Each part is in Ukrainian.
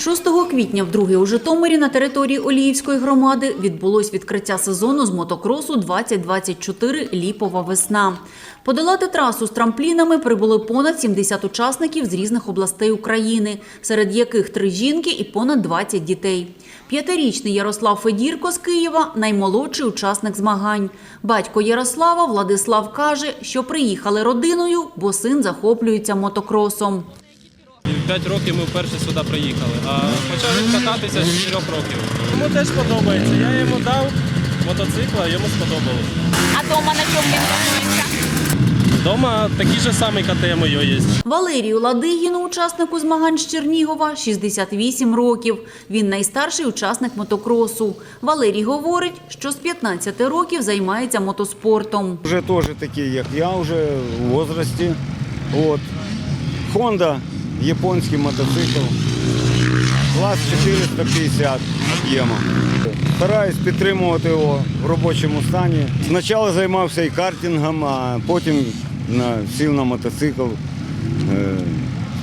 6 квітня вдруге у Житомирі на території Оліївської громади відбулось відкриття сезону з мотокросу 2024 «Ліпова весна». Подолати трасу з трамплінами прибули понад 70 учасників з різних областей України, серед яких три жінки і понад 20 дітей. П'ятирічний Ярослав Федірко з Києва – наймолодший учасник змагань. Батько Ярослава Владислав каже, що приїхали родиною, бо син захоплюється мотокросом. П'ять років ми вперше сюди приїхали, а почав він кататися з 4 років. Йому теж подобається. Я йому дав мотоцикла, йому сподобалось. А дома на чому він тренується? Дома такий же самий КТМ його є. Валерію Ладигіну, учаснику змагань з Чернігова, 68 років. Він найстарший учасник мотокросу. Валерій говорить, що з 15 років займається мотоспортом. Вже теж такі, як я, вже в возрасті. От. Honda, японський мотоцикл. Клас 450 об'єма. Стараюсь підтримувати його в робочому стані. Спочатку займався і картингом, а потім сів на мотоцикл.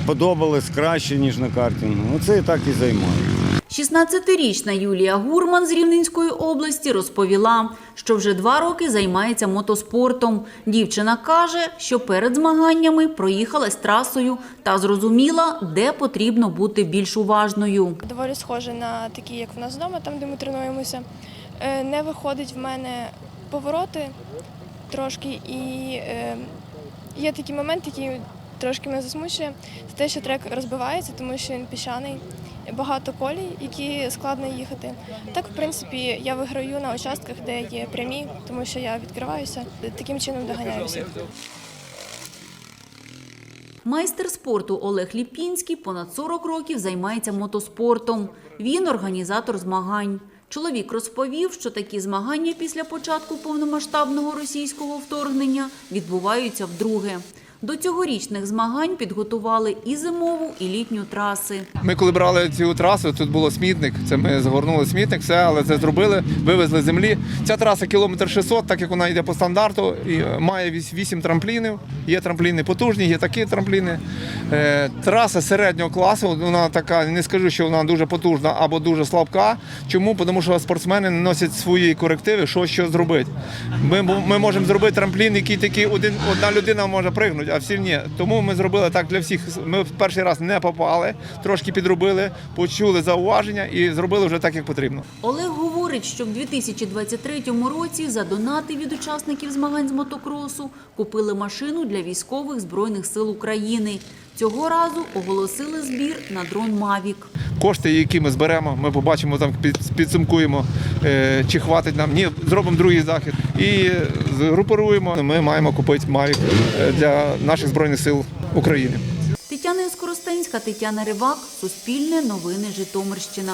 Подобалось краще, ніж на картингу. Оце і так і займаюся. 16-річна Юлія Гурман з Рівненської області розповіла, що вже два роки займається мотоспортом. Дівчина каже, що перед змаганнями проїхалась трасою та зрозуміла, де потрібно бути більш уважною. доволі схоже на такі, як в нас вдома, там, де ми тренуємося. Е, Не виходить в мене повороти трошки, і е, є такий момент, який трошки мене засмучує. Це те, що трек розбивається, тому що він піщаний, багато колій, які складно їхати. Так, в принципі, я виграю на участках, де є прямі, тому що я відкриваюся, таким чином доганяю. Майстер спорту Олег Ліпінський понад 40 років займається мотоспортом. Він організатор змагань. Чоловік розповів, що такі змагання після початку повномасштабного російського вторгнення відбуваються вдруге. До цьогорічних змагань підготували і зимову, і літню траси. Ми коли брали цю трасу, тут було смітник. Це ми загорнули смітник, все, але це зробили, вивезли землі. Ця траса кілометр 600, так як вона йде по стандарту, і е, має 8 трамплінів. Є трампліни потужні, є такі трампліни. Е, траса середнього класу, вона така, не скажу, що вона дуже потужна або дуже слабка. Чому? Тому що спортсмени носять свої корективи, що що зробити. Ми, ми можемо зробити трамплін, який такий один, одна людина може пригнути, а всі ні. Тому ми зробили так для всіх. Ми в перший раз не попали, трошки підробили, почули зауваження і зробили вже так, як потрібно. Олег говорить, що в 2023 році за донати від учасників змагань з мотокросу купили машину для військових збройних сил України. Цього разу оголосили збір на дрон Мавік. Кошти, які ми зберемо, ми побачимо там, під- підсумкуємо, е, чи хватить нам. Ні, зробимо другий захід і згрупуємо. Ми маємо купити Mavic е, для наших збройних сил України. Тетяна Скоростенська, Тетяна Ривак, Суспільне новини Житомирщина.